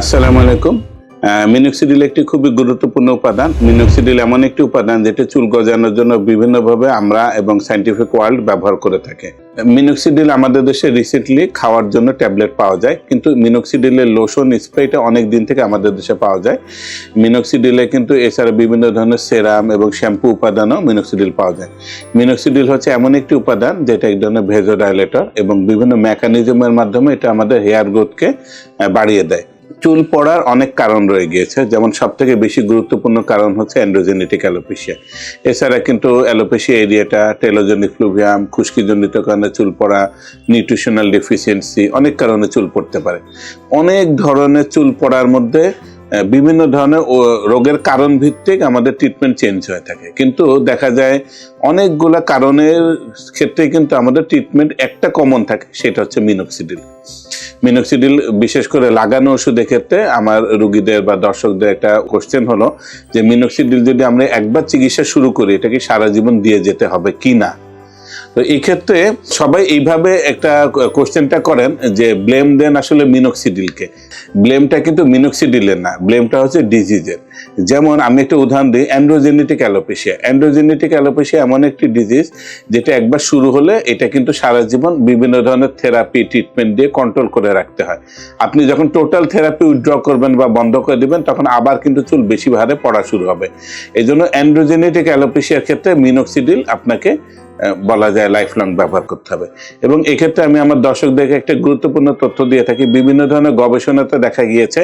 আসসালামু আলাইকুম। মিনক্সিডিল একটি খুবই গুরুত্বপূর্ণ উপাদান। মিনক্সিডিল এমন একটি উপাদান যেটা চুল গজানোর জন্য বিভিন্নভাবে আমরা এবং সাইন্টিফিক ওয়ার্ল্ড ব্যবহার করে থাকে। মিনক্সিডিল আমাদের দেশে রিসেন্টলি খাওয়ার জন্য ট্যাবলেট পাওয়া যায়, কিন্তু মিনক্সিডিলের লোশন স্প্রেটা অনেক দিন থেকে আমাদের দেশে পাওয়া যায়। মিনক্সিডিলে কিন্তু এছাড়া বিভিন্ন ধরনের সেরাম এবং শ্যাম্পু উপাদানও মিনক্সিডিল পাওয়া যায়। মিনক্সিডিল হচ্ছে এমন একটি উপাদান যেটা এক ধরনের ভেজোডাইলেটর এবং বিভিন্ন মেকানিজমের মাধ্যমে এটা আমাদের হেয়ার গ্রোথকে বাড়িয়ে দেয়। চুল পড়ার অনেক কারণ রয়ে গিয়েছে। যেমন সব থেকে বেশি গুরুত্বপূর্ণ কারণ হচ্ছে অ্যান্ড্রোজেনেটিক অ্যালোপেশিয়া। এছাড়া কিন্তু অ্যালোপেশিয়া এরিয়াটা, টেলোজেনিক ফ্লুভিয়াম, খুশকিজনিত কারণে চুল পড়া, নিউট্রিশনাল ডেফিসিয়েন্সি, অনেক কারণে চুল পড়তে পারে। অনেক ধরনের চুল পড়ার মধ্যে বিভিন্ন ধরনের রোগের কারণ ভিত্তিক আমাদের ট্রিটমেন্ট চেঞ্জ হয়ে থাকে। কিন্তু দেখা যায় অনেকগুলা কারণের ক্ষেত্রে কিন্তু আমাদের ট্রিটমেন্ট একটা কমন থাকে, সেটা হচ্ছে মিনক্সিডিল মিনক্সিডিল বিশেষ করে লাগানো ওষুধের ক্ষেত্রে আমার রুগীদের বা দর্শকদের একটা কোশ্চেন হলো যে মিনক্সিডিল যদি আমরা একবার চিকিৎসা শুরু করি, এটা কি সারা জীবন দিয়ে যেতে হবে কি না? তো এই ক্ষেত্রে সবাই এইভাবে একটা কোশ্চেনটা করেন যে ব্লেম দেন আসলে মিনক্সিডিলকে। ব্লেমটা কিন্তু মিনক্সিডিলের না, ব্লেমটা হচ্ছে ডিজিজের। যেমন আমি একটা উদাহরণ দিই, অ্যান্ড্রোজেনেটিক অ্যালোপেশিয়া। অ্যান্ড্রোজেনেটিক অ্যালোপেশিয়া এমন একটি ডিজিজ যেটা একবার শুরু হলে এটা কিন্তু সারা জীবন বিভিন্ন ধরনের থেরাপি, ট্রিটমেন্ট দিয়ে কন্ট্রোল করে রাখতে হয়। আপনি যখন টোটাল থেরাপি উইথড্র করবেন বা বন্ধ করে দিবেন, তখন আবার কিন্তু চুল বেশি ভারে পড়া শুরু হবে। এই জন্য অ্যান্ড্রোজেনেটিক অ্যালোপেশিয়ার ক্ষেত্রে মিনক্সিডিল আপনাকে বলা যায় লাইফ লং ব্যবহার করতে হবে। এবং এক্ষেত্রে আমি আমার দর্শকদেরকে একটা গুরুত্বপূর্ণ তথ্য দিয়ে থাকি, বিভিন্ন ধরনের গবেষণাতে দেখা গিয়েছে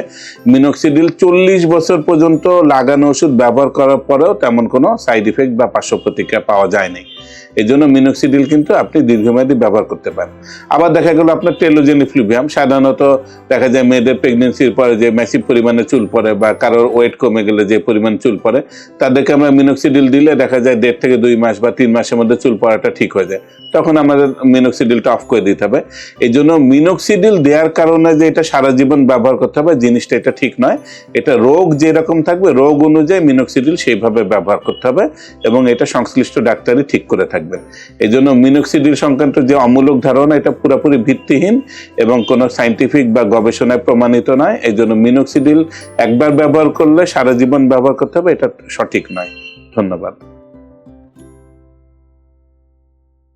মিনক্সিডিল চল্লিশ বছর পর্যন্ত লাগানো ওষুধ ব্যবহার করার পরেও তেমন কোনো সাইড ইফেক্ট বা পার্শ্ব প্রতিক্রিয়া পাওয়া যায়নি। এই জন্য মিনক্সিডিল কিন্তু আপনি দীর্ঘমেয়াদী ব্যবহার করতে পারেন। আবার দেখা গেল আপনার টেলোজেনি ফ্লুভিয়াম সাধারণত দেখা যায় মেয়েদের প্রেগনেন্সির পরে যে ম্যাসিভ পরিমাণে চুল পড়ে বা কারোর ওয়েট কমে গেলে যে পরিমাণ চুল পড়ে, তাদেরকে আমরা মিনক্সিডিল দিলে দেখা যায় দেড় থেকে দুই মাস বা তিন মাসের মধ্যে চুল পড়াটা ঠিক হয়ে যায়। তখন আমাদের মিনক্সিডিলটা অফ করে দিতে হবে। এই জন্য মিনক্সিডিল দেওয়ার কারণে যে এটা সারা জীবন ব্যবহার করতে হবে, জিনিসটা এটা ঠিক নয়। এটা রোগ যেরকম থাকবে, রোগ অনুযায়ী মিনক্সিডিল সেইভাবে ব্যবহার করতে হবে এবং এটা সংশ্লিষ্ট ডাক্তারই ঠিক করে থাকবেন। এই জন্য মিনোক্সিডিল সংক্রান্ত যে অমূলক ধারণা, এটা পুরোপুরি ভিত্তিহীন এবং কোনো সাইন্টিফিক বা গবেষণায় প্রমাণিত নয়। এই জন্য মিনোক্সিডিল একবার ব্যবহার করলে সারা জীবন ব্যবহার করতে হবে, এটা সঠিক নয়। ধন্যবাদ।